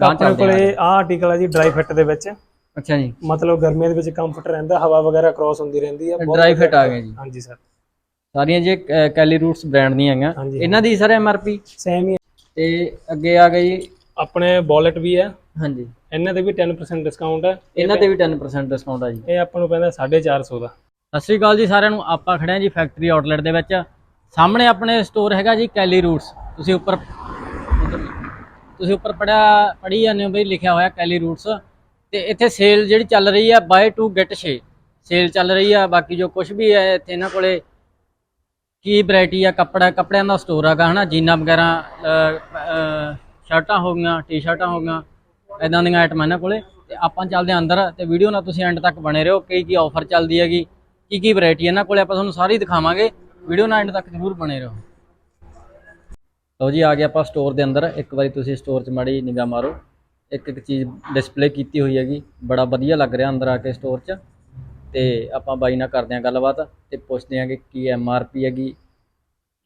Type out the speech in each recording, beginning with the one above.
ਆਪਣੇ ਕੋਲੇ ਆਹ ਆਰਟੀਕਲ ਹੈ ਜੀ ਡਰਾਈ ਫਿੱਟ ਦੇ ਵਿੱਚ। ਅੱਛਾ ਜੀ। ਮਤਲਬ ਗਰਮੀਆਂ ਦੇ ਵਿੱਚ ਕੰਫਰਟ ਰਹਿੰਦਾ ਹਵਾ ਵਗੈਰਾ ਕ੍ਰਾਸ ਹੁੰਦੀ ਰਹਿੰਦੀ ਬਹੁਤ ਡਰਾਈ ਫਿਟ ਆ ਗਏ ਜੀ। ਹਾਂਜੀ ਸਰ ਸਾਰੀਆਂ ਜੇ ਕੈਲੀ ਰੂਟਸ ਬ੍ਰਾਂਡ ਦੀਆਂ ਹੈਗੀਆਂ। ਇਹਨਾਂ ਦੀ ਸਰ ਐਮਆਰਪੀ ਸੇਮ ਹੀ ਹੈ। ਤੇ ਅੱਗੇ ਆ ਗਈ ਆਪਣੇ ਵਾਲਟ ਵੀ ਹੈ ਹਾਂਜੀ। ਇਹਨਾਂ ਤੇ ਵੀ 10% ਡਿਸਕਾਊਂਟ ਹੈ ਇਹਨਾਂ ਤੇ ਵੀ 10% ਡਿਸਕਾਊਂਟ ਆ ਜੀ। ਇਹ ਆਪਾਂ ਨੂੰ ਪੈਂਦਾ 450 ਦਾ। ਸਤਿ ਸ਼੍ਰੀ ਅਕਾਲ ਜੀ ਸਾਰਿਆਂ ਨੂੰ। ਆਪਾਂ ਖੜੇ ਹਾਂ ਜੀ ਫੈਕਟਰੀ ਆਊਟਲੈਟ ਦੇ ਵਿੱਚ। ਸਾਹਮਣੇ ਆਪਣੇ ਸਟੋਰ ਹੈਗਾ ਜੀ ਕੈਲੀ ਰੂਟਸ ਤੁਸੀਂ ਉੱਪਰ ਤੁਸੀਂ ਉੱਪਰ ਪੜਿਆ ਪੜੀ ਜਾਂਦੇ ਹੋ ਬਈ, ਲਿਖਿਆ ਹੋਇਆ ਕੈਲੀ ਰੂਟਸ ਤੇ ਇੱਥੇ ਸੇਲ ਜਿਹੜੀ ਚੱਲ ਰਹੀ ਆ ਬਾਏ 2 ਗੈਟ 6 ਸੇਲ ਚੱਲ ਰਹੀ ਆ, ਬਾਕੀ ਜੋ ਕੁਝ ਵੀ ਹੈ ਇੱਥੇ ਇਹਨਾਂ ਕੋਲੇ ਕੀ ਵੈਰਾਈਟੀ ਆ, ਕੱਪੜਾ, ਕੱਪੜਿਆਂ ਦਾ ਸਟੋਰ ਹੈਗਾ, ਹਨਾ? ਜੀਨਾਂ ਵਗੈਰਾ ਸ਼ਰਟਾਂ ਹੋ ਗਈਆਂ ਟੀ-ਸ਼ਰਟਾਂ ਹੋ ਗਈਆਂ ਇਦਾਂ ਦੀਆਂ ਆਈਟਮਾਂ ਇਹਨਾਂ ਕੋਲੇ। ਤੇ ਆਪਾਂ ਚੱਲਦੇ ਹਾਂ ਅੰਦਰ, ਤੇ ਵੀਡੀਓ ਨਾਲ ਤੁਸੀਂ ਐਂਡ ਤੱਕ ਬਣੇ ਰਹੋ, ਕੀ ਕੀ ਆਫਰ ਚੱਲਦੀ ਹੈਗੀ, ਕੀ ਕੀ ਵੈਰਾਈਟੀ ਇਹਨਾਂ ਕੋਲੇ, ਆਪਾਂ ਤੁਹਾਨੂੰ ਸਾਰੀ ਦਿਖਾਵਾਂਗੇ। ਵੀਡੀਓ ਨਾਲ ਐਂਡ ਤੱਕ ਜ਼ਰੂਰ ਬਣੇ ਰਹੋ। ਲਓ ਜੀ ਆ ਗਏ ਆਪਾਂ ਸਟੋਰ ਦੇ ਅੰਦਰ। ਇੱਕ ਵਾਰੀ ਤੁਸੀਂ ਸਟੋਰ 'ਚ ਮਾੜੀ ਨਿਗਾਹ ਮਾਰੋ। ਇੱਕ ਇੱਕ ਚੀਜ਼ ਡਿਸਪਲੇ ਕੀਤੀ ਹੋਈ ਹੈਗੀ। ਬੜਾ ਵਧੀਆ ਲੱਗ ਰਿਹਾ ਅੰਦਰ ਆ ਕੇ ਸਟੋਰ 'ਚ। ਤੇ ਆਪਾਂ ਬਾਈ ਨਾਲ ਕਰਦੇ ਹਾਂ ਗੱਲਬਾਤ ਤੇ ਪੁੱਛਦੇ ਹਾਂ ਕਿ ਕੀ ਐਮ ਆਰ ਪੀ ਹੈਗੀ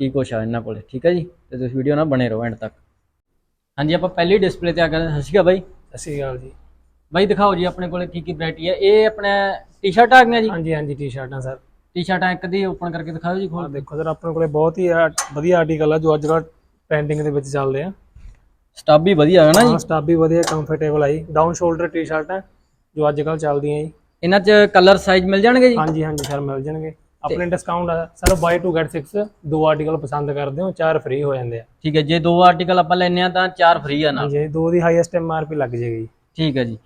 ਕੀ ਕੁਛ ਆ ਇਹਨਾਂ ਕੋਲੇ। ਠੀਕ ਹੈ ਜੀ? ਤੇ ਤੁਸੀਂ ਵੀਡੀਓ ਨਾਲ ਬਣੇ ਰਹੋ ਐਂਡ ਤੱਕ। ਹਾਂਜੀ ਆਪਾਂ ਪਹਿਲੀ ਡਿਸਪਲੇ ਤੇ ਆ ਗਏ। ਸਤਿ ਸ਼੍ਰੀ ਅਕਾਲ ਬਾਈ। ਸਤਿ ਸ਼੍ਰੀ ਅਕਾਲ ਜੀ। ਬਾਈ ਦਿਖਾਓ ਜੀ ਆਪਣੇ ਕੋਲੇ ਕੀ ਕੀ ਵੈਰਾਈਟੀ ਹੈ। ਇਹ ਆਪਣੇ ਟੀ-ਸ਼ਰਟ ਆ ਗਈਆਂ ਜੀ? ਹਾਂਜੀ ਹਾਂਜੀ ਟੀ-ਸ਼ਰਟਾਂ ਸਰ। ਟੀ-ਸ਼ਰਟਾਂ ਇੱਕ ਦੀ ਓਪਨ ਕਰਕੇ ਦਿਖਾਓ ਜੀ ਖੋਲ ਦੇਖੋ ਸਰ ਆਪਣੇ ਕੋਲੇ ਬਹੁਤ ਹੀ ਵਧੀਆ ਆਰਟੀਕਲ ਆ ਜੋ ਅੱਜ ਕੱਲ੍ਹ ਟ੍ਰੈਂਡਿੰਗ ਦੇ ਵਿੱਚ ਚੱਲਦੇ ਆ। ਸਟਾਫ ਵੀ ਵਧੀਆ ਹੈ ਨਾ ਜੀ? ਹਾਂ ਸਟਾਫ ਵੀ ਵਧੀਆ ਕੰਫਰਟੇਬਲ ਆਈ ਡਾਊਨ ਸ਼ੋਲਡਰ ਟੀ-ਸ਼ਰਟ ਹੈ ਜੋ ਅੱਜ ਕੱਲ੍ਹ ਚੱਲਦੀਆਂ ਜੀ। ਇਹਨਾਂ 'ਚ ਕਲਰ ਸਾਈਜ਼ ਮਿਲ ਜਾਣਗੇ ਜੀ? ਹਾਂਜੀ ਹਾਂਜੀ ਸਰ ਮਿਲ ਜਾਣਗੇ। ਆਪਣੇ ਡਿਸਕਾਊਂਟ ਆ ਸਰ ਬਾਈ 2 ਗੈਟ 6 ਦੋ ਆਰਟੀਕਲ ਪਸੰਦ ਕਰਦੇ ਹੋ ਚਾਰ ਫ੍ਰੀ ਹੋ ਜਾਂਦੇ ਆ। ਠੀਕ ਹੈ ਜੇ ਦੋ ਆਰਟੀਕਲ ਆਪਾਂ ਲੈਨੇ ਆ ਤਾਂ ਚਾਰ ਫ੍ਰੀ ਆ ਨਾਲ। ਹਾਂਜੀ ਦੋ ਦੀ ਹਾਈਐਸਟ ਐਮਆਰਪੀ ਲੱਗ ਜਾਏਗੀ ਠੀਕ ਹੈ ਜੀ।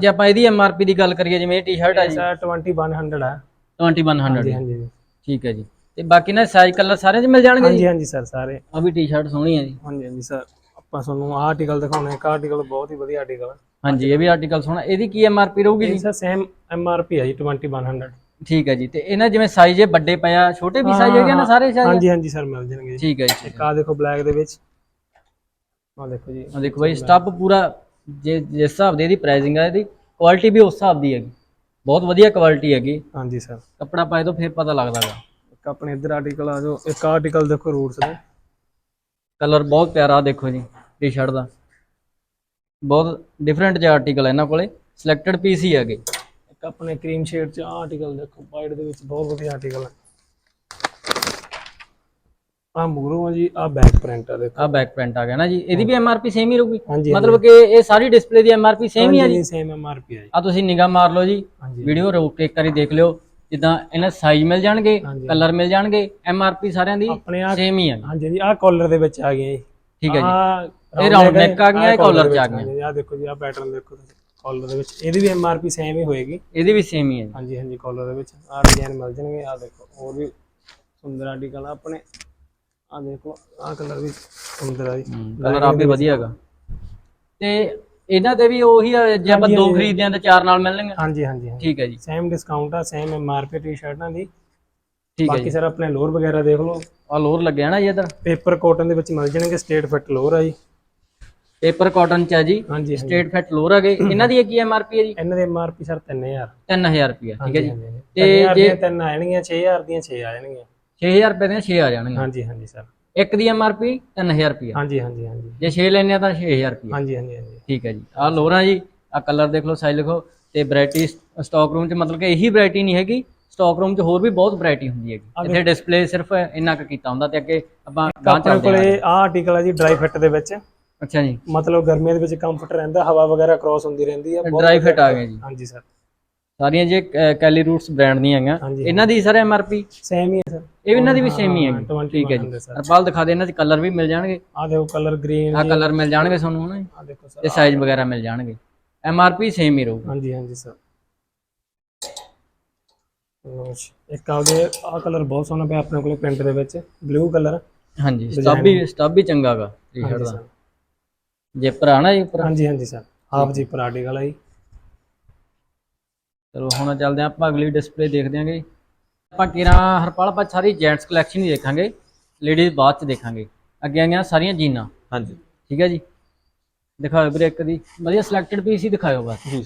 ਜੇ ਆਪਾਂ ਇਹਦੀ ਐਮਆਰਪੀ ਦੀ ਗੱਲ ਕਰੀਏ ਜਿਵੇਂ ਇਹ ਟੀ-ਸ਼ਰਟ ਆ ਜੀ। ਸਰ 2100 ਆ। 2100 ਹਾਂਜੀ। ਹਾਂਜੀ। ਠੀਕ ਹੈ ਜੀ। ਤੇ ਬਾਕੀ ਨਾ ਸਾਈਜ਼ ਕਲਰ ਸਾਰਿਆਂ 'ਚ ਮਿਲ ਜਾਣਗੇ ਜੀ? ਹਾਂਜੀ ਹਾਂਜੀ ਸਰ ਸਾਰੇ। ਆ ਵੀ ਟੀ-ਸ਼ਰਟ ਸੋਹਣੀ ਹੈ ਜੀ। ਹਾਂਜੀ ਹਾਂਜੀ ਸਰ ਆਪਾਂ ਤੁਹਾਨੂੰ ਆਹ ਆਰਟੀਕਲ ਦਿਖਾਉਣਾ ਇੱਕ ਆਰਟੀਕਲ ਬਹੁਤ ਹੀ ਵਧੀਆ ਆਰਟੀਕਲ ਹੈ ਹਾਂਜੀ ਇਹ ਵੀ ਆਰਟੀਕਲ ਸੋਹਣਾ। ਇਹਦੀ ਕੀ ਐਮਆਰਪੀ ਰਹੂਗੀ ਜੀ? ਸਰ ਸੇਮ ਐਮਆਰਪੀ ਹੈ ਜੀ 2100 ਠੀਕ ਹੈ ਜੀ ਤੇ ਇਹਨਾਂ ਜਿਵੇਂ ਸਾਈਜ਼ ਇਹ ਵੱਡੇ ਪਿਆ ਛੋਟੇ ਵੀ ਸਾਈਜ਼ ਹੈਗੇ ਨਾ ਸਾਰੇ ਸਾਈਜ਼ ਹਾਂਜੀ ਹਾਂਜੀ ਸਰ ਮਿਲ ਜਾਣਗੇ ਠੀਕ ਹੈ ਜੀ ਇੱਕ ਆਹ ਦੇਖੋ ਬਲੈਕ ਦੇ ਵਿੱਚ। ਆਹ ਦੇਖੋ ਜੀ। ਆ ਦੇਖੋ ਬਾਈ ਸਟੱਬ ਪੂਰਾ ਜੇ ਜਿਸ ਹਿਸਾਬ ਦੀ ਇਹਦੀ ਪ੍ਰਾਈਸਿੰਗ ਹੈ ਇਹਦੀ ਕੁਆਲਿਟੀ ਵੀ ਉਸ ਹਿਸਾਬ ਦੀ ਹੈਗੀ। ਬਹੁਤ ਵਧੀਆ ਕੁਆਲਿਟੀ ਹੈਗੀ। ਹਾਂਜੀ ਸਰ ਕੱਪੜਾ ਪਾਏ ਤੋਂ ਫਿਰ ਪਤਾ ਲੱਗਦਾਗਾ ਇੱਕ ਆਪਣੇ ਇੱਧਰ ਆਰਟੀਕਲ ਆ ਜੋ ਇੱਕ ਆਰਟੀਕਲ ਦੇਖੋ ਰੂਟਸ ਦੇ। ਕਲਰ ਬਹੁਤ ਪਿਆਰਾ ਦੇਖੋ ਜੀ ਟੀ-ਸ਼ਰਟ ਦਾ। ਬਹੁਤ ਡਿਫਰੈਂਟ ਜਿਹਾ ਆਰਟੀਕਲ ਹੈ ਇਹਨਾਂ ਕੋਲੇ ਸਿਲੈਕਟਡ ਪੀਸ ਹੀ ਹੈਗੇ। ਇੱਕ ਆਪਣੇ ਕਰੀਮ ਸ਼ੇਡ ਚ ਆਰਟੀਕਲ ਦੇਖੋ ਵਾਈਟ ਦੇ ਵਿੱਚ ਬਹੁਤ ਵਧੀਆ ਆਰਟੀਕਲ ਹੈ ਆਹ ਮੂਰੋਂ ਆ ਜੀ ਆਹ ਬੈਕ ਪ੍ਰਿੰਟ ਆ ਦੇਖੋ। ਆ ਬੈਕ ਪ੍ਰਿੰਟ ਆ ਗਿਆ ਨਾ ਜੀ ਇਹਦੀ ਵੀ ਐਮਆਰਪੀ ਸੇਮ ਹੀ ਰਹੂਗੀ? ਮਤਲਬ ਕਿ ਇਹ ਸਾਰੀ ਡਿਸਪਲੇ ਦੀ ਐਮਆਰਪੀ ਸੇਮ ਹੀ ਆ ਜੀ? ਸੇਮ ਐਮਆਰਪੀ ਹੈ ਜੀ। ਆ ਤੁਸੀਂ ਨਿਗਾਹ ਮਾਰ ਲਓ ਜੀ ਵੀਡੀਓ ਰੋਕ ਕੇ ਇੱਕ ਵਾਰੀ ਦੇਖ ਲਿਓ। ਜਿੱਦਾਂ ਇਹਨਾਂ ਸਾਈਜ਼ ਮਿਲ ਜਾਣਗੇ ਹਾਂਜੀ। ਕਲਰ ਮਿਲ ਜਾਣਗੇ ਐਮਆਰਪੀ ਸਾਰਿਆਂ ਦੀ ਆਪਣੇ ਆ ਸੇਮ ਹੀ ਆ। ਹਾਂਜੀ ਜੀ ਆਹ ਕਾਲਰ ਦੇ ਵਿੱਚ ਆ ਗਏ ਜੀ। ਠੀਕ ਹੈ ਜੀ। ਆਹ ਇਹ round neck ਆ ਗਈਆਂ, ਇਹ collar ਚ ਆ ਗਈਆਂ। ਆ ਦੇਖੋ ਜੀ ਆਹ ਪੈਟਰਨ ਦੇਖੋ ਤੁਸੀਂ ਕਾਲਰ ਦੇ ਵਿੱਚ। ਇਹਦੀ ਵੀ ਐਮਆਰਪੀ ਸੇਮ ਹੀ ਹੋਏਗੀ। ਇਹਦੀ ਵੀ ਸੇਮ ਹੀ ਹੈ ਜੀ। ਹਾਂਜੀ ਹਾਂਜੀ ਕਾਲਰ ਦੇ ਵਿੱਚ। ਆਹ ਡਿਜ਼ਾਈਨ ਮਿਲ ਜਾਣਗੇ ਆਹ ਦੇਖੋ ਹੋਰ ਵੀ ਸੁੰਦਰ ਆਰਟੀਕਲ ਆ ਆਪਣੇ। ਆਹ ਦੇਖੋ ਆਹ ਕਲਰ ਵੀ ਸੁੰਦਰ ਆ ਜੀ। ਕਲਰ ਆ ਵੀ ਵਧੀਆ ਹੈਗਾ। ਤੇ ਇਹਨਾਂ ਤੇ ਵੀ ਉਹੀ ਆ, ਜੇ ਆਪਾਂ ਦੋ ਖਰੀਦਦੇ ਆ ਤਾਂ ਚਾਰ ਨਾਲ ਮਿਲਣਗੇ? ਹਾਂਜੀ ਹਾਂਜੀ ਹਾਂਜੀ। ਠੀਕ ਹੈ ਜੀ। ਸੇਮ ਡਿਸਕਾਊਂਟ ਆ ਸੇਮ ਐਮਆਰਪੀ ਟੀ-ਸ਼ਰਟਾਂ ਦੀ। ਠੀਕ ਹੈ ਬਾਕੀ ਜੀ। ਸਰ ਆਪਣੇ ਲੋਅਰ ਵਗੈਰਾ ਦੇਖ ਲਓ। ਆ ਲੋਰ ਲੱਗਿਆ ਨਾ ਜੀ ਇਧਰ? ਪੇਪਰ ਕਾਟਨ ਦੇ ਵਿੱਚ ਮਿਲ ਜਾਣਗੇ ਸਟੇਟ ਫਿੱਟ ਲੋਅਰ ਆ ਜੀ। ਪੇਪਰ ਕਾਟਨ ਚ ਆ ਜੀ। ਹਾਂਜੀ ਹਾਂਜੀ। ਸਟੇਟ ਫਿਟ ਲੋਰ ਹੈਗੇ ਇਹਨਾਂ ਦੀ ਕੀ ਐਮਆਰਪੀ ਹੈ ਜੀ? ਇਹਨਾਂ ਦੇ ਐਮਆਰਪੀ ਸਰ 3000 3000 ਰੁਪਏ ਠੀਕ ਹੈ ਜੀ। ਤੇ ਤੇ ਜੇ ਤਿੰਨ ਆ ਜਾਣਗੀਆਂ 6000 ਦੀਆਂ 6 ਆ ਜਾਣਗੀਆਂ। 6000 ਰੁਪਏ ਦੀਆਂ 6 ਆ ਜਾਣਗੀਆਂ। ਹਾਂਜੀ ਹਾਂਜੀ ਸਰ ਇੱਕ ਦੀ ਐਮਆਰਪੀ 3000 ਰੁਪਏ ਹਾਂਜੀ ਹਾਂਜੀ ਹਾਂਜੀ। ਜੇ 6 ਲੈਣੇ ਆ ਤਾਂ 6000 ਰੁਪਏ ਹਾਂਜੀ ਹਾਂਜੀ ਹਾਂਜੀ। ਠੀਕ ਹੈ ਜੀ। ਆ ਲੋਰਾਂ ਜੀ ਆ ਕਲਰ ਦੇਖ ਲਓ ਸਾਈਜ਼ ਲਿਖੋ। ਤੇ ਵੈਰਾਈਟੀ ਸਟਾਕ ਰੂਮ ਚ ਮਤਲਬ ਕਿ ਇਹੀ ਵੈਰਾਈਟੀ ਨਹੀਂ ਹੈਗੀ। ਸਟਾਕ ਰੂਮ ਚ ਹੋਰ ਵੀ ਬਹੁਤ ਵੈਰਾਈਟੀ ਹੁੰਦੀ ਹੈਗੀ। ਇੱਥੇ ਡਿਸਪਲੇ ਸਿਰਫ ਇੰਨਾ ਕੁ ਕੀਤਾ ਹੁੰਦਾ ਤੇ ਅੱਗੇ ਆਪਾਂ ਗਾਂ ਚੱਲਦੇ ਹਾਂ ਕੋਲੇ ਆਹ ਆਰਟੀਕਲ ਆ ਜੀ ਡਰਾਈ ਫਿੱਟ ਦੇ ਵਿੱਚ। ਅੱਛਾ ਜੀ। ਮਤਲਬ ਗਰਮੀਆਂ ਦੇ ਵਿੱਚ ਕੰਫਰਟ ਰਹਿੰਦਾ ਹਵਾ ਵਗੈਰਾ ਕ੍ਰਾਸ ਹੁੰਦੀ ਰਹਿੰਦੀ ਹੈ ਬਹੁਤ ਡਰਾਈ ਫਿਟ ਆ ਗਏ ਜੀ। ਹਾਂਜੀ ਸਰ ਸਾਰੀਆਂ ਜੇ ਕੈਲੀ ਰੂਟਸ ਬ੍ਰਾਂਡ ਦੀਆਂ ਹੈਗੀਆਂ। ਇਹਨਾਂ ਦੀ ਸਰ ਐਮਆਰਪੀ ਸੇਮ ਹੀ ਹੈ ਸਰ। ਇਹ ਵੀ ਇਹਨਾਂ ਦੀ ਵੀ ਸੇਮ ਹੀ ਹੈਗੀ। 21 ਠੀਕ ਹੈ ਜੀ। ਹਰਪਾਲ ਦਿਖਾ ਦੇ ਇਹਨਾਂ 'ਚ ਕਲਰ ਵੀ ਮਿਲ ਜਾਣਗੇ? ਆਹ ਦੇਖੋ ਕਲਰ ਗ੍ਰੀਨ ਆ ਕਲਰ ਮਿਲ ਜਾਣਗੇ ਤੁਹਾਨੂੰ ਹਨਾ। ਆਹ ਦੇਖੋ ਸਰ ਤੇ ਸਾਈਜ਼ ਵਗੈਰਾ ਮਿਲ ਜਾਣਗੇ। ਐਮਆਰਪੀ ਸੇਮ ਹੀ ਰਹੂਗੀ। ਹਾਂਜੀ ਹਾਂਜੀ ਸਰ ਇੱਕ ਆਗੇ ਆਹ ਕਲਰ ਬਹੁਤ ਸੋਹਣਾ ਪਿਆ ਆਪਣੇ ਕੋਲੇ ਪ੍ਰਿੰਟ ਦੇ ਵਿੱਚ। ਬਲੂ ਕਲਰ ਹਾਂਜੀ ਸਟੱਬ ਵੀ ਸਟੱਬ ਵੀ ਚੰਗਾਗਾ ਟੀ-ਸ਼ਰਟ ਦਾ। ਜੇਪਰ ਆ ਨਾ ਜੀ ਉੱਪਰ। ਹਾਂਜੀ ਹਾਂਜੀ ਸਰ ਹਾਫ ਜੀ ਆਰਟੀਕਲ ਆ ਜੀ। ਚਲੋ ਹੁਣ ਚੱਲਦੇ ਹਾਂ ਆਪਾਂ ਅਗਲੀ ਡਿਸਪਲੇ ਦੇਖਦੇ ਹਾਂਗੇ। ਆਪਾਂ ਕਿਰਾਂ ਹਰਪਾਲ ਆਪਾਂ ਸਾਰੀ ਜੈਂਟਸ ਕਲੈਕਸ਼ਨ ਹੀ ਦੇਖਾਂਗੇ ਲੇਡੀਜ਼ ਬਾਅਦ ਚ ਦੇਖਾਂਗੇ। ਅੱਗੇ ਆਈਆਂ ਸਾਰੀਆਂ ਜੀਨਾਂ। ਹਾਂਜੀ। ਠੀਕ ਹੈ ਜੀ? ਦਿਖਾਓ ਵੀਰੇ ਇੱਕ ਦੀ। ਵਧੀਆ ਸਿਲੈਕਟਡ ਪੀਸ ਹੀ ਦਿਖਾਓ ਬਸ। ਜੀ।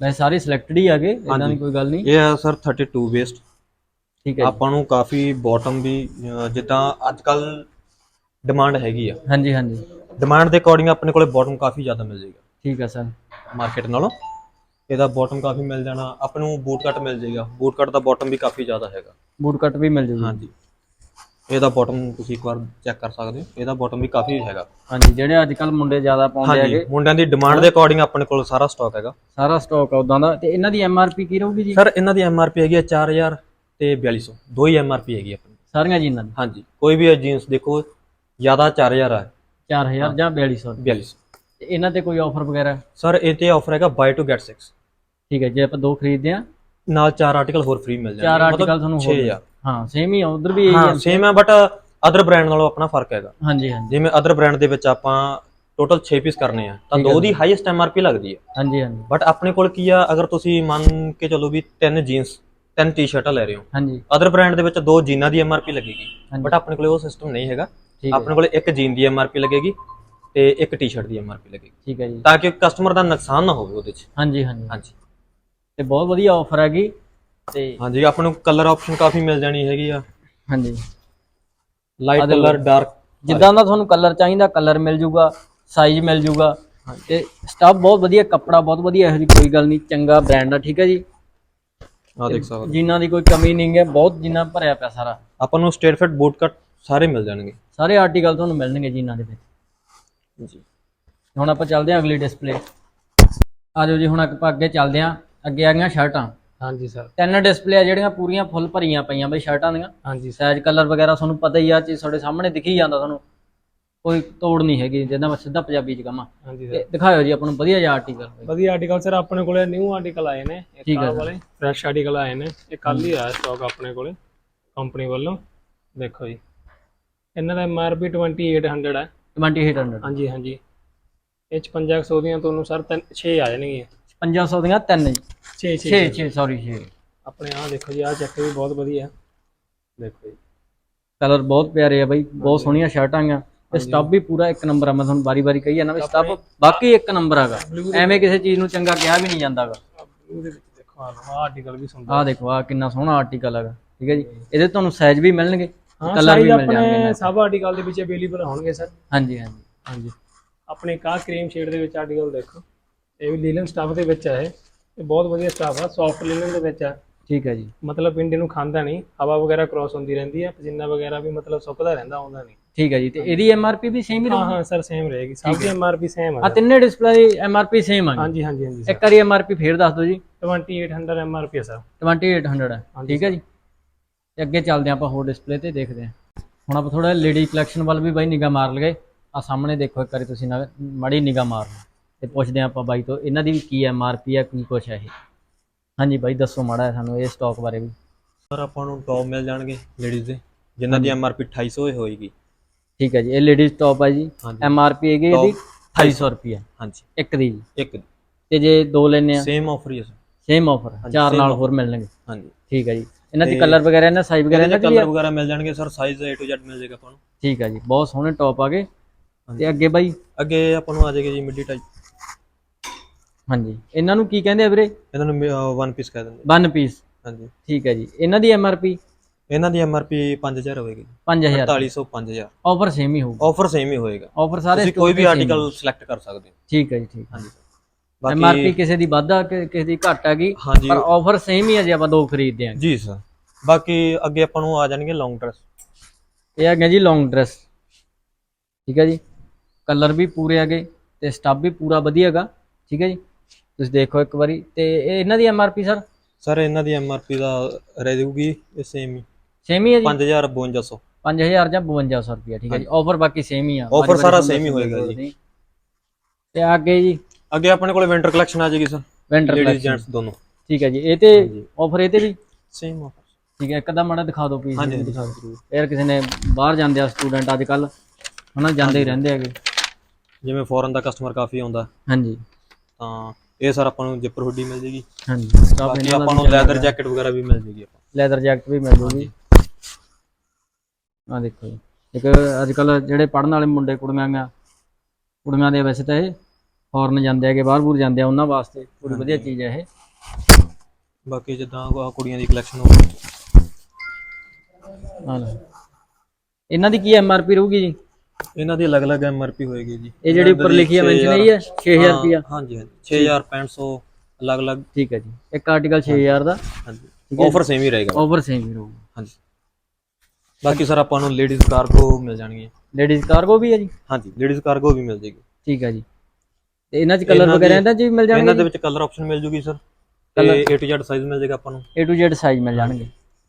ਵੈਸੇ ਸਾਰੇ ਸਿਲੈਕਟਡ ਹੀ ਆਗੇ ਇਦਾਂ ਦੀ ਕੋਈ ਗੱਲ ਨਹੀਂ। ਇਹ ਹੈ ਸਰ 32 ਵੇਸਟ ਠੀਕ ਹੈ। ਆਪਾਂ ਨੂੰ ਕਾਫੀ ਬਾਟਮ ਵੀ ਜਿੱਦਾਂ ਅੱਜ ਕੱਲ ਡਿਮਾਂਡ ਹੈਗੀ ਆ। ਹਾਂਜੀ ਹਾਂਜੀ। ਡਿਮਾਂਡ ਦੇ ਅਕੋਰਡਿੰਗ ਆਪਣੇ ਕੋਲੇ ਬਾਟਮ ਕਾਫੀ ਜ਼ਿਆਦਾ ਮਿਲ ਜਾਏਗਾ। ਠੀਕ ਹੈ ਸਰ। ਮਾਰਕੀਟ ਨਾਲੋਂ। ਇਹਦਾ ਬਾਟਮ ਕਾਫੀ ਮਿਲ ਜਾਣਾ ਆਪਾਂ ਨੂੰ ਬੂਟ ਕੱਟ ਮਿਲ ਜਾਏਗਾ। ਬੂਟ ਕੱਟ ਦਾ ਬਾਟਮ ਵੀ ਕਾਫੀ ਜ਼ਿਆਦਾ ਹੈਗਾ। ਬੂਟ ਕੱਟ ਵੀ ਮਿਲ ਜੂਗੀ ਹਾਂਜੀ। ਇਹਦਾ ਬਾਟਮ ਤੁਸੀਂ ਇੱਕ ਵਾਰ ਚੈੱਕ ਕਰ ਸਕਦੇ ਹੋ। ਇਹਦਾ ਬਾਟਮ ਵੀ ਕਾਫੀ ਹੈਗਾ। ਹਾਂਜੀ ਜਿਹੜੇ ਅੱਜ ਕੱਲ ਮੁੰਡੇ ਜ਼ਿਆਦਾ ਪਾਉਂਦੇ ਹਾਂਜੀ ਹੈਗੇ। ਮੁੰਡਿਆਂ ਦੀ ਡਿਮਾਂਡ ਦੇ ਅਕੋਰਡਿੰਗ ਆਪਣੇ ਕੋਲ ਸਾਰਾ ਸਟਾਕ ਹੈਗਾ। ਸਾਰਾ ਸਟਾਕ ਆ ਉਦਾਂ ਦਾ। ਤੇ ਇਹਨਾਂ ਦੀ ਐਮ ਆਰ ਪੀ ਕੀ ਰਹੂਗੀ ਜੀ? ਸਰ ਇਹਨਾਂ ਦੀ ਐਮ ਆਰ ਪੀ ਹੈਗੀ ਹੈ 4000 ਤੇ 4200 ਦੋ ਹੀ ਐਮ ਆਰ ਪੀ ਹੈਗੀ ਆਪਣੀ। ਸਾਰੀਆਂ ਜੀਨਾਂ ਦੀ? ਹਾਂਜੀ। ਕੋਈ ਵੀ ਜੀਨਸ ਦੇਖੋ ਜ਼ਿਆਦਾ 4000 ਹੈ। 4000 ਜਾਂ 4200 4200 ਤੇ ਇਹਨਾਂ ਤੇ ਕੋਈ ਆਫਰ ਵਗੈਰਾ? ਸਰ ਇਹ ਤੇ ਆਫਰ ਹੈਗਾ ਬਾਈ ਟੂ ਗੈਟ 6 ਠੀਕ ਹੈ ਜੇ ਆਪਾਂ ਦੋ ਖਰੀਦਦੇ ਆ ਨਾਲ ਚਾਰ ਆਰਟੀਕਲ ਹੋਰ ਫ੍ਰੀ ਮਿਲ ਜਾਣਗੇ। ਚਾਰ ਆਰਟੀਕਲ ਤੁਹਾਨੂੰ ਹੋਰ 6000 ਹਾਂ ਸੇਮ ਹੀ ਆ ਉਧਰ ਵੀ ਇਹੀ ਹਾਂ ਆ। ਸੇਮ ਹੈ ਬਟ ਅਦਰ ਬ੍ਰਾਂਡ ਨਾਲੋਂ ਆਪਣਾ ਫ਼ਰਕ ਹੈਗਾ। ਹਾਂਜੀ ਹਾਂਜੀ। ਜਿਵੇਂ ਅਦਰ ਬ੍ਰਾਂਡ ਦੇ ਵਿੱਚ ਆਪਾਂ ਟੋਟਲ 6 ਪੀਸ ਕਰਨੇ ਆ ਤਾਂ ਦੋ ਦੀ ਹਾਈਐਸਟ ਐਮਆਰਪੀ ਲੱਗਦੀ ਹੈ ਹਾਂਜੀ ਹਾਂਜੀ। ਬਟ ਆਪਣੇ ਕੋਲ ਕੀ ਆ ਅਗਰ ਤੁਸੀਂ ਮੰਨ ਕੇ ਚੱਲੋ ਵੀ ਤਿੰਨ ਜੀਨਸ ਤਿੰਨ ਟੀ-ਸ਼ਰਟਾਂ ਲੈ ਰਹੇ ਹੋ। ਹਾਂਜੀ। ਅਦਰ ਬ੍ਰਾਂਡ ਦੇ ਵਿੱਚ ਦੋ ਜੀਨਾਂ ਦੀ ਐਮਆਰਪੀ ਲੱਗੇਗੀ। ਬਟ ਆਪਣੇ ਕੋਲ ਉਹ ਸਿਸਟਮ ਨਹੀਂ ਹੈਗਾ। ਆਪਣੇ ਕੋਲ ਇੱਕ ਜੀਨ ਦੀ ਐਮਆਰਪੀ ਲੱਗੇਗੀ ਤੇ ਇੱਕ ਟੀ-ਸ਼ਰਟ ਦੀ ਐਮਆਰਪੀ ਲੱਗੇਗੀ। ਠੀਕ ਹੈ ਜੀ। ਤਾਂ ਕਿ ਕਸਟਮਰ ਦਾ ਨੁਕਸਾਨ ਨਾ ਹੋਵੇ ਉਹਦੇ 'ਚ। ਹਾਂਜੀ ਹਾਂਜੀ। ਹਾਂਜੀ। ਤੇ ਬਹੁਤ ਵਧੀਆ ਆਫਰ ਹੈਗੀ ਤੇ ਹਾਂਜੀ ਆਪਾਂ ਨੂੰ ਕਲਰ ਆਪਸ਼ਨ ਕਾਫੀ ਮਿਲ ਜਾਣੀ ਹੈਗੀ ਆ। ਹਾਂਜੀ। ਲਾਈਟ ਕਲਰ ਡਾਰਕ ਜਿੱਦਾਂ ਦਾ ਤੁਹਾਨੂੰ ਕਲਰ ਚਾਹੀਦਾ ਕਲਰ ਮਿਲ ਜੂਗਾ ਸਾਈਜ਼ ਮਿਲ ਜੂਗਾ ਤੇ ਸਟਾਫ ਬਹੁਤ ਵਧੀਆ ਕੱਪੜਾ ਬਹੁਤ ਵਧੀਆ ਇਹੋ ਜਿਹੀ ਕੋਈ ਗੱਲ ਨਹੀਂ ਚੰਗਾ ਬ੍ਰਾਂਡ ਆ ਠੀਕ ਹੈ ਜੀ? ਆ ਦੇਖ ਸਕਦੇ ਜਿਨ੍ਹਾਂ ਦੀ ਕੋਈ ਕਮੀ ਨਹੀਂ ਹੈ ਬਹੁਤ ਜਿੰਨਾ ਭਰਿਆ ਪਿਆ ਸਾਰਾ। ਆਪਾਂ ਨੂੰ ਸਟੇਟ ਫਿਟ ਬੂਟ ਕੱਟ ਸਾਰੇ ਮਿਲ ਜਾਣਗੇ। ਸਾਰੇ ਆਰਟੀਕਲ ਤੁਹਾਨੂੰ ਮਿਲਣਗੇ ਜਿਨ੍ਹਾਂ ਦੇ ਵਿੱਚ। ਜੀ। ਹੁਣ ਆਪਾਂ ਚੱਲਦੇ ਹਾਂ ਅਗਲੀ ਡਿਸਪਲੇ ਆ ਜਾਓ ਜੀ ਹੁਣ ਆਪਾਂ ਅੱਗੇ ਚੱਲਦੇ ਹਾਂ। ਅੱਗੇ ਆ ਗਈਆਂ ਸ਼ਰਟਾਂ। ਹਾਂਜੀ ਸਰ। ਤਿੰਨ ਡਿਸਪਲੇ ਆ ਜਿਹੜੀਆਂ ਪੂਰੀਆਂ ਫੁੱਲ ਭਰੀਆਂ ਪਈਆਂ ਬਈ ਸ਼ਰਟਾਂ ਦੀਆਂ। ਹਾਂਜੀ ਸਰ। ਸਾਈਜ਼ ਕਲਰ ਵਗੈਰਾ ਤੁਹਾਨੂੰ ਪਤਾ ਹੀ ਆ ਚੀਜ਼ ਤੁਹਾਡੇ ਸਾਹਮਣੇ ਦਿਖੀ ਜਾਂਦਾ ਤੁਹਾਨੂੰ ਕੋਈ ਤੋੜ ਨਹੀਂ ਹੈਗੀ ਜਿੱਦਾਂ ਮੈਂ ਸਿੱਧਾ ਪੰਜਾਬੀ ਚ ਕਹਾਂ। ਹਾਂਜੀ ਸਰ। ਤੇ ਦਿਖਾਇਓ ਜੀ ਆਪਾਂ ਨੂੰ ਵਧੀਆ ਜਿਹਾ ਆਰਟੀਕਲ ਵਧੀਆ ਆਰਟੀਕਲ ਸਰ ਆਪਣੇ ਕੋਲੇ ਨਿਊ ਆਰਟੀਕਲ ਆਏ ਨੇ। ਆਹ ਸਰ। ਵਾਲੇ ਫਰੈਸ਼ ਆਰਟੀਕਲ ਆਏ ਨੇ। ਇਹ ਕੱਲ ਹੀ ਆਇਆ ਸਟਾਕ ਆਪਣੇ ਕੋਲੇ ਕੰਪਨੀ ਵੱਲੋਂ। ਦੇਖੋ ਜੀ। ਇਹਨਾਂ ਦਾ ਐਮਆਰਪੀ 2800 ਹੈ 2800 ਹਾਂਜੀ ਹਾਂਜੀ। ਇਹ 5500 ਦੀਆਂ ਤੁਹਾਨੂੰ ਸਰ 6 ਆ ਜਾਣਗੀਆਂ। 500 ਦੀਆਂ ਤਿੰਨ ਜੀ। 6 6 6 6 ਸੌਰੀ 6 ਆਪਣੇ ਆਹ ਦੇਖੋ ਜੀ ਆਹ ਚੈੱਕ ਵੀ ਬਹੁਤ ਵਧੀਆ। ਦੇਖੋ ਜੀ। ਕਲਰ ਬਹੁਤ ਪਿਆਰੇ ਆ ਬਾਈ ਬਹੁਤ ਸੋਹਣੀਆਂ ਸ਼ਰਟਾਂ ਆ। ਤੇ ਸਟੱਫ ਵੀ ਪੂਰਾ ਇੱਕ ਨੰਬਰ ਆ ਮੈਂ ਤੁਹਾਨੂੰ ਬਾਰੀ-ਬਾਰੀ ਕਹੀ ਜਾਂਦਾ ਵੀ ਸਟੱਫ ਬਾਕੀ ਇੱਕ ਨੰਬਰ ਹੈਗਾ ਐਵੇਂ ਕਿਸੇ ਚੀਜ਼ ਨੂੰ ਚੰਗਾ ਕਿਹਾ ਵੀ ਨਹੀਂ ਜਾਂਦਾਗਾ। ਆਹ blue ਦੇ ਵਿੱਚ ਦੇਖੋ ਆਹ ਆਰਟੀਕਲ ਵੀ ਸੁੰਦਰ ਆਹ ਦੇਖੋ ਆ ਕਿੰਨਾ ਸੋਹਣਾ ਆਰਟੀਕਲ ਹੈਗਾ ਠੀਕ ਹੈ ਜੀ? ਇਹਦੇ ਤੁਹਾਨੂੰ ਸਾਈਜ਼ ਵੀ ਮਿਲਣਗੇ ਕਲਰ ਵੀ ਮਿਲ ਜਾਣਗੇ। ਸਭ ਆਰਟੀਕਲ ਦੇ ਵਿੱਚ ਅਵੇਲੇਬਲ ਹੋਣਗੇ ਸਰ ਹਾਂਜੀ ਹਾਂਜੀ। ਹਾਂਜੀ। ਆਪਣੇ ਕਾ ਕਰੀਮ ਸ਼ੇਡ ਦੇ ਵਿੱਚ ਆਰਟੀਕਲ ਦੇਖੋ। ਇਹ ਵੀ ਲੀਲਨ ਸਟਾਫ ਦੇ ਵਿੱਚ ਆ ਇਹ। ਬਹੁਤ ਵਧੀਆ ਸਟਾਫ ਆ ਸੌਫਟ ਲੀਲਨ ਦੇ ਵਿੱਚ ਆ। ਠੀਕ ਹੈ ਜੀ। ਮਤਲਬ ਪਿੰਡੇ ਨੂੰ ਖਾਂਦਾ ਨਹੀਂ ਹਵਾ ਵਗੈਰਾ ਕ੍ਰਾਸ ਹੁੰਦੀ ਰਹਿੰਦੀ ਹੈ ਪਸੀਨਾ ਵਗੈਰਾ ਵੀ ਮਤਲਬ ਸੁੱਕਦਾ ਰਹਿੰਦਾ ਆਉਂਦਾ ਨਹੀਂ। ਠੀਕ ਹੈ ਜੀ ਤੇ ਇਹਦੀ ਐਮਆਰਪੀ ਵੀ ਸੇਮ ਹੀ ਹਾਂ ਰਹੂਗੀ? ਹਾਂ ਸਰ ਸੇਮ ਰਹੇਗੀ। ਸਭ ਦੀ ਐਮਆਰਪੀ ਸੇਮ ਆ ਆ ਤਿੰਨੇ ਡਿਸਪਲੇ ਐਮਆਰਪੀ ਸੇਮ ਆ ਹਾਂਜੀ ਹਾਂਜੀ ਹਾਂਜੀ ਸਰ। ਇੱਕ ਵਾਰੀ ਐਮਆਰਪੀ ਫੇਰ ਦੱਸ ਦਿਓ ਜੀ। 2800 ਐਮਆਰਪੀ ਹੈ ਸਰ। 2800 ਹੈ ਠੀਕ ਹੈ ਜੀ। ਤੇ ਅੱਗੇ ਚੱਲਦੇ ਹਾਂ ਆਪਾਂ ਹੋਰ ਡਿਸਪਲੇ ਤੇ ਦੇਖਦੇ ਹਾਂ। ਹੁਣ ਆਪਾਂ ਥੋੜਾ ਲੇਡੀ ਕਲੈਕਸ਼ਨ ਵੱਲ ਵੀ ਬਾਈ ਨਿਗਾਹ ਮਾਰ ਲਈਏ। ਆ ਸਾਹਮਣੇ ਦੇਖੋ ਇੱਕ ਵਾਰੀ ਤੁਸੀਂ ਨਾ ਮੜੀ ਨਿਗਾਹ ਮਾਰ ਲਓ। ਤੇ ਪੁੱਛਦੇ ਆਪਾਂ ਬਾਈ ਤੋਂ ਇਹਨਾਂ ਦੀ ਵੀ ਕੀ ਐਮਆਰਪੀ ਆ ਕੀ ਕੁਛ ਹੈ ਇਹ? ਹਾਂਜੀ ਬਾਈ ਦੱਸੋ ਮਾੜਾ ਸਾਨੂੰ ਇਹ ਸਟਾਕ ਬਾਰੇ ਵੀ। ਸਰ ਆਪਾਂ ਨੂੰ ਟੌਪ ਮਿਲ ਜਾਣਗੇ ਲੇਡੀਜ਼ ਦੇ ਜਿਨ੍ਹਾਂ ਦੀ ਐਮਆਰਪੀ 2800 ਹੀ ਹੋਏਗੀ। ਠੀਕ ਹੈ ਜੀ ਇਹ ਲੇਡੀਜ਼ ਟੌਪ ਹੈ ਜੀ। ਹਾਂਜੀ। ਐਮਆਰਪੀ ਹੈਗੀ ਇਹਦੀ 2800 ਰੁਪਏ ਹਾਂਜੀ। ਇੱਕ ਦੀ ਜੀ। ਇੱਕ ਤੇ ਜੇ ਦੋ ਲੈਣੇ ਆ ਸੇਮ ਆਫਰ ਹੀ ਹੈ ਸਰ ਸੇਮ ਆਫਰ ਚਾਰ ਨਾਲ ਹੋਰ ਮਿਲਣਗੇ। ਹਾਂਜੀ। ਠੀਕ ਹੈ ਜੀ। ਇਹਨਾਂ ਦੀ ਕਲਰ ਵਗੈਰਾ ਇਹਨਾਂ ਸਾਈਜ਼ ਵਗੈਰਾ ਇਹਨਾਂ ਦੀ ਕਲਰ ਵਗੈਰਾ ਮਿਲ ਜਾਣਗੇ sir size A to Z ਮਿਲ ਜਾਏਗਾ ਆਪਾਂ ਨੂੰ। ਠੀਕ ਹੈ ਜੀ ਬਹੁਤ ਸੋਹਣੇ ਟੌਪ ਆ ਗਏ। ਤੇ ਅੱਗੇ ਬਾਈ? ਅੱਗੇ ਆਪਾਂ ਨੂੰ ਆ ਜਾਏਗਾ ਜੀ ਮਿਡੀ ਟਾਈਪ ਹਾਂਜੀ। ਇਹਨਾਂ ਨੂੰ ਕੀ ਕਹਿੰਦੇ ਆ ਵੀਰੇ? ਇਹਨਾਂ ਨੂੰ ਵਨ ਪੀਸ ਕਹਿ ਦਿੰਦੇ ਵਨ ਪੀਸ ਹਾਂਜੀ। ਠੀਕ ਹੈ ਜੀ। ਇਹਨਾਂ ਦੀ ਐਮਆਰਪੀ ਇਹਨਾਂ ਦੀ ਐਮਆਰਪੀ 5000 ਹੋਵੇਗੀ 5000 4800 5000 ਆਫਰ ਸੇਮ ਹੀ ਹੋਊਗਾ। ਆਫਰ ਸੇਮ ਹੀ ਹੋਏਗਾ। ਆਫਰ ਸਾਰੇ ਤੁਸੀਂ ਕੋਈ ਵੀ ਆਰਟੀਕਲ ਸਿਲੈਕਟ ਕਰ ਸਕਦੇ ਹੋ। ਠੀਕ ਹੈ ਜੀ ਠੀਕ ਹਾਂਜੀ। ਐਮਆਰਪੀ ਕਿਸੇ ਦੀ ਵੱਧ ਆ ਕਿਸੇ ਦੀ ਘੱਟ ਹੈਗੀ ਹਾਂਜੀ। ਪਰ ਆਫਰ ਸੇਮ ਹੀ ਆ ਜੇ ਆਪਾਂ ਦੋ ਖਰੀਦਦੇ ਆਂ ਜੀ ਸਰ ਬਾਕੀ ਅੱਗੇ ਆਪਾਂ ਨੂੰ ਆ ਜਾਣਗੇ ਲੌਂਗ ਡਰੈਸ ਇਹ ਆ ਗਿਆ ਜੀ ਲੌਂਗ ਡਰੈਸ ਠੀਕ ਹੈ ਜੀ। ਕਲਰ ਵੀ ਪੂਰੇ ਹੈਗੇ ਤੇ ਸਟੱਫ ਵੀ ਪੂਰਾ ਵਧੀਆ ਹੈਗਾ। ਠੀਕ ਹੈ ਜੀ। ਤੁਸੀਂ ਦੇਖੋ ਇੱਕ ਵਾਰੀ। ਤੇ ਇਹ ਇਹਨਾਂ ਦੀ ਐਮਆਰਪੀ ਸਰ? ਸਰ ਇਹਨਾਂ ਦੀ ਐਮਆਰਪੀ ਦਾ ਰਹਿ ਜਾਊਗੀ ਇਹ ਸੇਮ ਹੀ। ਸੇਮ ਹੀ ਹੈ ਜੀ? 5500 5000 ਜਾਂ 5200 ਰੁਪਏ ਠੀਕ ਹੈ ਜੀ। ਆਫਰ ਬਾਕੀ ਸੇਮ ਹੀ ਆ। ਵਾਰੀ-ਵਾਰੀ ਸਾਰਾ same ਹੀ ਹੋਏਗਾ ਨਹੀਂ। ਤੇ ਅੱਗੇ ਜੀ? ਅੱਗੇ ਆਪਣੇ ਕੋਲੇ ਵਿੰਟਰ ਕਲੈਕਸ਼ਨ ਆ ਜਾਏਗੀ ਸਰ। ਵਿੰਟਰ ਲੇਡੀਜ਼ ਜੈਂਟਸ ਦੋਨੋਂ। ਠੀਕ ਹੈ ਜੀ। ਇਹ ਤੇ ਆਫਰ ਇਹ ਤੇ ਵੀ? ਸੇਮ ਆਫਰ ਠੀਕ ਹੈ ਇੱਕ ਮਾੜਾ ਦਿਖਾ ਦਿਓ ਪੀਸ ਹਾਂਜੀ ਹਾਂਜੀ। ਜ਼ਰੂਰ ਯਾਰ ਕਿਸੇ ਨੇ ਬਾਹਰ ਜਾਂਦੇ ਆ ਸਟੂਡੈਂਟ ਅੱਜ ਕੱਲ ਹਨਾ ਜਾਂਦੇ ਹੀ ਰਹਿੰਦੇ ਹੈਗੇ। ਜਿਵੇਂ ਫੋਰਨ ਦਾ ਕਸਟਮਰ ਕਾਫੀ ਆਉਂਦਾ। ਹਾਂਜੀ। ਤਾਂ ਇਹ ਸਰ ਆਪਾਂ ਨੂੰ ਜਿੱਪਰ ਹੁੱਡੀ ਮਿਲ ਜੇਗੀ। ਹਾਂਜੀ ਸਟਾਫ ਬਾਕੀ ਆਪਾਂ ਨੂੰ ਲੈਦਰ ਜੈਕਟ ਵਗੈਰਾ ਵੀ ਮਿਲ ਜੇਗੀ ਆਪਾਂ ਲੈਦਰ ਜੈਕਟ ਵੀ ਮਿਲ ਜੂਗੀ। ਆ ਦੇਖੋ ਜੀ। ਇੱਕ ਅੱਜ ਕੱਲ ਜਿਹੜੇ ਪੜਨ ਵਾਲੇ ਮੁੰਡੇ ਕੁੜੀਆਂ ਆ ਕੁੜੀਆਂ ਦੇ ਵੈਸੇ ਤਾਂ ਇਹ ਫੋਰਨ ਜਾਂਦੇ ਹੈਗੇ ਬਾਹਰ ਬੂਰ ਜਾਂਦੇ ਆ ਉਹਨਾਂ ਵਾਸਤੇ ਪੂਰੀ ਵਧੀਆ ਚੀਜ਼ ਹੈ ਇਹ। ਬਾਕੀ ਜਿੱਦਾਂ ਆਹ ਕੁੜੀਆਂ ਦੀ ਕਲੈਕਸ਼ਨ ਹੋ ਆ ਲਓ। ਇਹਨਾਂ ਦੀ ਕੀ ਐਮ ਆਰ ਪੀ ਰਹੂਗੀ ਜੀ? ਇਹਨਾਂ ਦੀ ਅਲੱਗ-ਅਲੱਗ ਐਮਆਰਪੀ ਹੋਏਗੀ ਜੀ। ਇਹ ਜਿਹੜੀ ਉੱਪਰ ਲਿਖੀ ਹੈ ਮੈਂਸ਼ਨ ਹੈ 6000 ਹਾਂ, ਰੁਪਿਆ ਹਾਂਜੀ। ਹਾਂਜੀ 6000 6500 ਅਲੱਗ-ਅਲੱਗ। ਠੀਕ ਹੈ ਜੀ। ਇੱਕ ਆਰਟੀਕਲ 6000 ਦਾ। ਹਾਂਜੀ। ਆਫਰ ਸੇਮ ਹੀ ਰਹੇਗਾ। ਓਵਰ ਸੇਮ ਹੀ ਰਹੂਗਾ। ਹਾਂਜੀ। ਬਾਕੀ ਸਰ ਆਪਾਂ ਨੂੰ ਲੇਡੀਜ਼ ਕਾਰਗੋ ਮਿਲ ਜਾਣਗੀਆਂ। ਲੇਡੀਜ਼ ਕਾਰਗੋ ਵੀ ਹੈ ਜੀ? ਹਾਂਜੀ ਲੇਡੀਜ਼ ਕਾਰਗੋ ਵੀ ਮਿਲ ਜੇਗੀ ਠੀਕ ਹੈ ਜੀ। ਤੇ ਇਹਨਾਂ 'ਚ ਕਲਰ ਇਹਨਾਂ ਵਗੈਰਾ ਇਹਨਾਂ 'ਚ ਵੀ ਮਿਲ ਇਹਨਾਂ ਜਾਣਗੇ ਦੇ ਵਿੱਚ ਕਲਰ ਆਪਸ਼ਨ ਮਿਲ ਜੂਗੀ ਸਰ। ਤੇ A to Z ਸਾਈਜ਼ ਮਿਲ ਜਾਏਗਾ ਆਪਾਂ ਨੂੰ। A to Z ਸਾਈਜ਼ ਮਿਲ ਜਾਣਗੇ।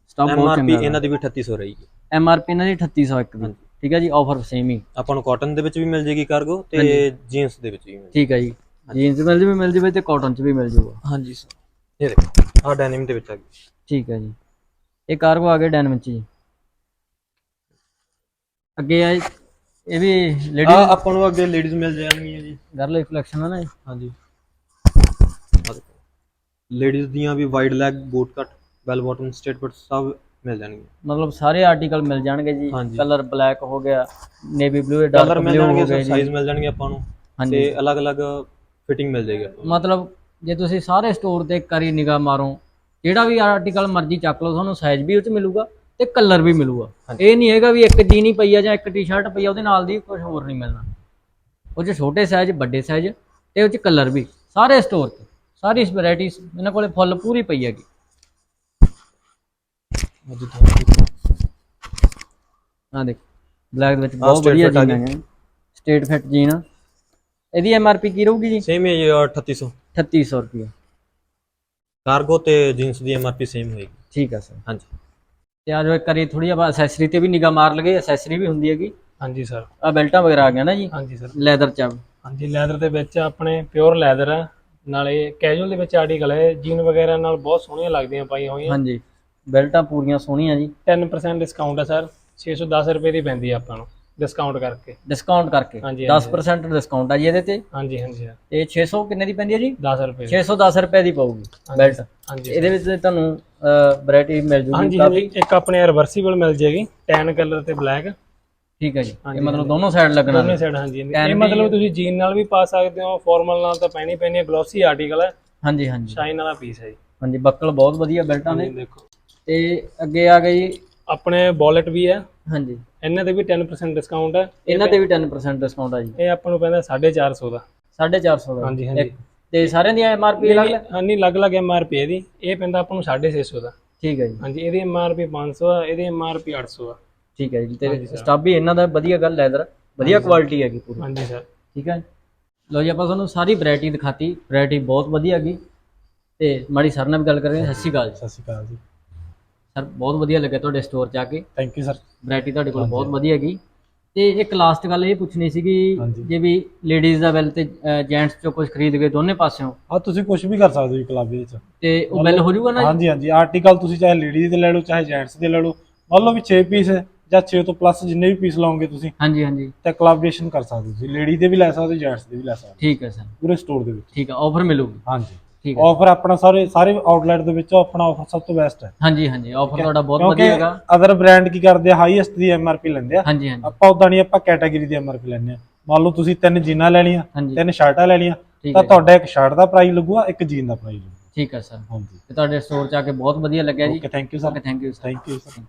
ਸਟਾਕ ਬਹੁਤ ਐਮਆਰਪੀ ਚੰਗਾ ਇਹਨਾਂ ਦੀ ਵੀ 3800 ਰਹੇਗੀ। ਐਮਆਰਪੀ ਇਹਨਾਂ ਦੀ 3801 ਦੀ। ਠੀਕ ਹੈ ਜੀ ਆਫਰ ਸੇਮ ਹੀ। ਆਪਾਂ ਨੂੰ ਕਾਟਨ ਦੇ ਵਿੱਚ ਵੀ ਮਿਲ ਜੇਗੀ ਕਾਰਗੋ ਤੇ ਜੀਨਸ ਦੇ ਵਿੱਚ ਵੀ ਮਿਲ ਠੀਕ ਹੈ ਜੀ ਜੀਨਸ ਮਿਲ ਜਵੇ ਮਿਲ ਜਵੇ ਤੇ ਕਾਟਨ 'ਚ ਵੀ ਮਿਲ ਜਾਊਗਾ ਹਾਂਜੀ ਸਰ ਇਹ ਦੇਖੋ ਆਹ ਡੈਨਿਮ ਦੇ ਵਿੱਚ ਆ ਗਈ। ਠੀਕ ਹੈ ਜੀ। ਇਹ ਕਾਰਗੋ ਆ ਗਿਆ ਡੈਨਮ 'ਚ ਜੀ। ਅੱਗੇ ਆ ਇਹ ਵੀ ਲੇਡੀ ਆ ਆਪਾਂ ਨੂੰ ਅੱਗੇ ਲੇਡੀਜ਼ ਮਿਲ ਜਾਣਗੀਆਂ ਜੀ। ਗਰਲ ਕਲੈਕਸ਼ਨ ਹੈ ਨਾ ਇਹ। ਹਾਂਜੀ। ਲੇਡੀਜ਼ ਦੀਆਂ ਵੀ wide leg boot cut bell bottom straight but ਸਭ ਮਿਲ ਜਾਣਗੇ। ਮਤਲਬ ਸਾਰੇ ਆਰਟੀਕਲ ਮਿਲ ਜਾਣਗੇ ਜੀ। ਹਾਂਜੀ। ਕਲਰ ਬਲੈਕ ਹੋ ਗਿਆ ਨੇਵੀ ਬਲੂ ਕਲਰ ਡਾਰਕ ਮਿਲ ਬਲੂ ਜਾਣਗੇ ਹੋ ਗਏ ਸਰ ਸਾਈਜ਼ ਜੀ ਮਿਲ ਜਾਣਗੇ ਆਪਾਂ ਨੂੰ। ਹਾਂਜੀ। ਤੇ ਅਲੱਗ-ਅਲੱਗ ਫਿਟਿੰਗ ਮਿਲ ਜਾਏਗੀ ਆਪਾਂ ਨੂੰ। ਮਤਲਬ ਜੇ ਤੁਸੀਂ ਸਾਰੇ ਸਟੋਰ ਤੇ ਇੱਕ ਵਾਰੀ ਨਿਗਾਹ ਮਾਰੋ ਜਿਹੜਾ ਵੀ ਆਰਟੀਕਲ ਮਰਜ਼ੀ ਚੱਕ ਲਓ ਤੁਹਾਨੂੰ ਸਾਈਜ਼ ਵੀ ਉਹ ਚ ਮਿਲੂਗਾ ਤੇ ਕਲਰ ਵੀ ਮਿਲੂਗਾ। ਇਹ ਨਹੀਂ ਹੈਗਾ ਵੀ ਇੱਕ ਜੀਨੀ ਪਈ ਆ ਜਾਂ ਇੱਕ ਟੀ-ਸ਼ਰਟ ਪਈ ਆ ਉਹਦੇ ਨਾਲ ਦੀ ਕੁਝ ਹੋਰ ਨਹੀਂ ਮਿਲਣਾ। ਉਹ ਚ ਛੋਟੇ ਸਾਈਜ਼ ਵੱਡੇ ਸਾਈਜ਼ ਤੇ ਉਹ ਚ ਕਲਰ ਵੀ ਸਾਰੇ ਸਟੋਰ ਤੇ। ਸਾਰੀ ਵੈਰਾਈਟੀ ਇਹਨਾਂ ਕੋਲੇ ਫੁੱਲ ਪੂਰੀ ਪਈ ਹੈਗੀ। ਆ ਦੇਖ ਬਲੈਕ ਦੇ ਵਿੱਚ ਬਹੁਤ ਵਧੀਆ ਜੀਨ ਹੈ ਸਟੇਟ ਫਿਟ ਜੀਨ ਇਹਦੀ ਐਮਆਰਪੀ ਕੀ ਰਹੂਗੀ ਜੀ? ਸੇਮ ਹੈ ਜੀ 3800 3800 ਰੁਪਏ ਕਾਰਗੋ ਤੇ ਜੀਨਸ ਦੀ ਐਮਆਰਪੀ ਸੇਮ ਹੋਏਗੀ। ਠੀਕ ਹੈ ਸਰ। ਹਾਂਜੀ। ਤੇ ਆ ਜੋ ਇੱਕ ਵਾਰੀ ਥੋੜੀ ਆਪਾਂ ਅਸੈਸਰੀ ਤੇ ਵੀ ਨਿਗਾਹ ਮਾਰ ਲਗੇ ਅਸੈਸਰੀ ਵੀ ਹੁੰਦੀ ਹੈਗੀ। ਹਾਂਜੀ ਸਰ। ਆ ਬੈਲਟਾਂ ਵਗੈਰਾ ਆ ਗਿਆ ਨਾ ਜੀ। ਹਾਂਜੀ ਸਰ। ਲੈਦਰ ਚ ਹਾਂਜੀ ਲੈਦਰ ਦੇ ਵਿੱਚ ਆਪਣੇ ਪਿਓਰ ਲੈਦਰ ਆ। ਨਾਲੇ ਕੈਜੂਅਲ ਦੇ ਵਿੱਚ ਆਰਟੀਕਲ ਹੈ ਜੀਨ ਵਗੈਰਾ ਨਾਲ ਬਹੁਤ ਸੋਹਣੀਆਂ ਲੱਗਦੀਆਂ ਪਾਈਆਂ ਹੋਈਆਂ। ਹਾਂਜੀ। ਬੈਲਟਾਂ ਪੂਰੀਆਂ ਸੋਹਣੀਆਂ ਜੀ। 10% ਡਿਸਕਾਊਂਟ ਹੈ ਸਰ। 610 ਰੁਪਏ ਦੀ ਪੈਂਦੀ ਆ ਆਪਾਂ ਨੂੰ ਡਿਸਕਾਊਂਟ ਕਰਕੇ। ਡਿਸਕਾਊਂਟ ਕਰਕੇ। ਹਾਂਜੀ, 10% ਡਿਸਕਾਊਂਟ ਆ ਜੀ ਇਹਦੇ ਤੇ। ਹਾਂਜੀ ਹਾਂਜੀ ਸਰ। ਤੇ 600 ਕਿੰਨੇ ਦੀ ਪੈਂਦੀ ਹੈ ਜੀ? 10 ਰੁਪਏ ਦੀ। 610 ਰੁਪਏ ਦੀ ਪਊਗੀ ਬੈਲਟ। ਹਾਂਜੀ ਇਹਦੇ ਵਿੱਚ ਤੁਹਾਨੂੰ ਵੈਰਾਈਟੀ ਮਿਲ ਜੂਗੀ ਹਾਂਜੀ ਕਾਫੀ। ਹਾਂਜੀ ਇੱਕ ਆਪਣੇ ਰਿਵਰਸੀਬਲ ਮਿਲ ਜੇਗੀ ਟੈਨ ਕਲਰ ਤੇ ਬਲੈਕ ਠੀਕ ਹੈ ਜੀ। ਇਹ ਮਤਲਬ ਦੋਨੋਂ ਸਾਈਡ ਲੱਗਣਾ ਦੋਨੇ ਸਾਈਡ ਹਾਂਜੀ ਹਾਂਜੀ। Tan ਇਹ ਵੀ- ਮਤਲਬ ਤੁਸੀਂ ਜੀਨ ਨਾਲ ਵੀ ਪਾ ਸਕਦੇ ਹੋ ਫਾਰਮਲ ਨਾਲ ਤਾਂ ਪੈਣੀ ਪੈਣੀ ਹੈ ਗਲੋਸੀ ਆਰਟੀਕਲ ਹੈ ਹਾਂਜੀ ਹਾਂਜੀ। ਸ਼ਾਈਨ ਵਾਲਾ ਪੀਸ ਹੈ ਜੀ। ਹਾਂਜੀ ਬੱਕਲ ਬਹੁਤ ਵਧੀਆ ਬੈਲਟਾਂ ਦੇ। ਇਹ ਦੇਖੋ। ਤੇ ਅੱਗੇ ਆ ਗਈ। ਆਪਣੇ ਵਾਲਟ ਵੀ ਹੈ। ਹਾਂਜੀ। ਇਹਨਾਂ ਤੇ ਵੀ 10% ਡਿਸਕਾਊਂਟ ਹੈ। ਇਹਨਾਂ ਤੇ ਵੀ 10% ਡਿਸਕਾਊਂਟ ਆ ਜੀ। ਇਹ ਆਪਾਂ ਨੂੰ ਪੈਂਦਾ 450 ਦਾ। 450 ਦਾ। ਹਾਂਜੀ ਹਾਂਜੀ। ਤੇ ਸਾਰਿਆਂ ਦੀ ਐਮਆਰਪੀ ਅਲੱਗ ਅਲੱਗ ਹਾਂ ਨਹੀਂ ਅਲੱਗ-ਅਲੱਗ ਐਮਆਰਪੀ ਇਹਦੀ। ਇਹ ਪੈਂਦਾ ਆਪਾਂ ਨੂੰ 650 ਦਾ। ਠੀਕ ਹੈ ਜੀ। ਹਾਂਜੀ ਇਹਦੀ ਐਮਆਰਪੀ 500 ਆ ਇਹਦੀ ਐਮਆਰਪੀ 800 ਆ। ਠੀਕ ਹੈ ਜੀ ਤੇ ਸਟਾਫ ਵੀ ਇਹਨਾਂ ਦਾ ਵਧੀਆ ਗੱਲ ਲੈਦਰ ਵਧੀਆ ਕੁਆਲਿਟੀ ਹੈਗੀ ਪੂਰੀ। ਹਾਂਜੀ ਸਰ ਠੀਕ ਹੈ ਲਓ ਜੀ ਆਪਾਂ ਤੁਹਾਨੂੰ ਸਾਰੀ ਵੈਰਾਈਟੀ ਦਿਖਾਤੀ। ਵੈਰਾਈਟੀ ਬਹੁਤ ਵਧੀਆ ਹੈਗੀ। ਤੇ ਮਾੜੀ ਸਰ ਨਾਲ ਵੀ ਗੱਲ ਕਰਾਂਗੇ। ਸਤਿ ਸ਼੍ਰੀ ਅਕਾਲ ਜੀ। ਸਤਿ ਸ਼੍ਰੀ ਅਕਾਲ ਜੀ। ਸਰ ਬਹੁਤ ਵਧੀਆ ਲੱਗਿਆ ਤੁਹਾਡੇ ਸਟੋਰ 'ਚ ਆ ਕੇ। ਥੈਂਕ ਯੂ ਸਰ ਵੈਰਾਈਟੀ ਤੁਹਾਡੇ ਕੋਲ ਬਹੁਤ ਵਧੀਆ ਹੈਗੀ। ਤੇ ਇੱਕ ਲਾਸਟ ਗੱਲ ਇਹ ਪੁੱਛਣੀ ਸੀਗੀ ਹਾਂਜੀ। ਜੇ ਵੀ ਲੇਡੀਜ਼ ਦਾ ਬਿੱਲ ਤੇ ਜੈਂਟਸ ਚੋਂ ਕੁਝ ਖਰੀਦ ਗਏ ਦੋਨੇ ਪਾਸਿਓਂ? ਆ ਤੁਸੀਂ ਕੁਝ ਵੀ ਕਰ ਸਕਦੇ ਹੋ ਜੀ ਕਲੱਬ ਵਿੱਚ। ਤੇ ਉਹ ਬਿੱਲ ਹੋ ਜਾਊਗਾ ਨਾ? ਜੀ? ਹਾਂਜੀ ਹਾਂਜੀ। ਆਰਟੀਕਲ ਤੁਸੀਂ ਚਾਹੇ ਲੇਡੀਜ਼ ਦੇ ਲੈ ਲਓ ਚਾਹੇ ਜੈਂਟਸ ਦੇ ਲੈ ਲਓ ਮੰਨ ਲਓ ਵੀ 6 ਪੀਸ ਜਾਂ 6 ਤੋਂ ਪਲੱਸ ਜਿੰਨੇ ਵੀ ਪੀਸ ਲਾਓਗੇ ਤੁਸੀਂ ਹਾਂਜੀ ਹਾਂਜੀ। ਤੇ ਕੋਲੈਬੋਰੇਸ਼ਨ ਕਰ ਸਕਦੇ ਹੋ ਤੁਸੀਂ ਲੇਡੀ ਦੇ ਵੀ ਲੈ ਸਕਦੇ ਹੋ ਜੈਂਟਸ ਦੇ ਵੀ ਲੈ ਸਕਦੇ ਹੋ। ਠੀਕ ਹੈ ਸਰ ਪੂਰੇ ਸਟੋਰ ਦੇ ਵਿੱਚ। ਠੀਕ ਹੈ ਆਫਰ ਮਿਲੂਗੀ। ਹਾਂਜੀ। ਠੀਕ ਹੈ। ਆਫਰ ਆਪਣਾ ਸਾਰੇ ਸਾਰੇ ਆਊਟਲੈਟ ਦੇ ਵਿੱਚ ਆਪਣਾ ਆਫਰ ਸਭ ਤੋਂ ਬੈਸਟ ਹੈ। ਹਾਂਜੀ ਹਾਂਜੀ ਆਫਰ ਤੁਹਾਡਾ ਬਹੁਤ ਵਧੀਆ ਹੈਗਾ। ਅਦਰ ਬ੍ਰਾਂਡ ਕੀ ਕਰਦੇ ਆ ਹਾਈਐਸਟ ਦੀ ਐਮਆਰਪੀ ਲੈਂਦੇ ਆ। ਹਾਂਜੀ ਹਾਂਜੀ। ਆਪਾਂ ਉਦਾਂ ਨਹੀਂ ਆਪਾਂ ਕੈਟਾਗਰੀ ਦੀ ਐਮਆਰਪੀ ਲੈਂਦੇ ਆ। ਮੰਨ ਲਓ ਤੁਸੀਂ ਤਿੰਨ ਜੀਨਾਂ ਲੈਣੀਆਂ ਤਿੰਨ ਸ਼ਰਟਾਂ ਲੈਣੀਆਂ ਤਾਂ ਤੁਹਾਡਾ ਇੱਕ ਸ਼ਰਟ ਦਾ ਪ੍ਰਾਈਸ ਲੱਗੂਗਾ ਇੱਕ ਜੀਨ ਦਾ ਪ੍ਰਾਈਸ ਲੱਗੂਗਾ। ਠੀਕ ਹੈ ਸਰ ਹਾਂਜੀ। ਤੇ ਤੁਹਾਡੇ ਸਟੋਰ 'ਚ ਆ ਕੇ ਬਹੁਤ ਵਧੀਆ ਲੱਗਿਆ ਜੀ। Okay thank you sir thank you sir thank you sir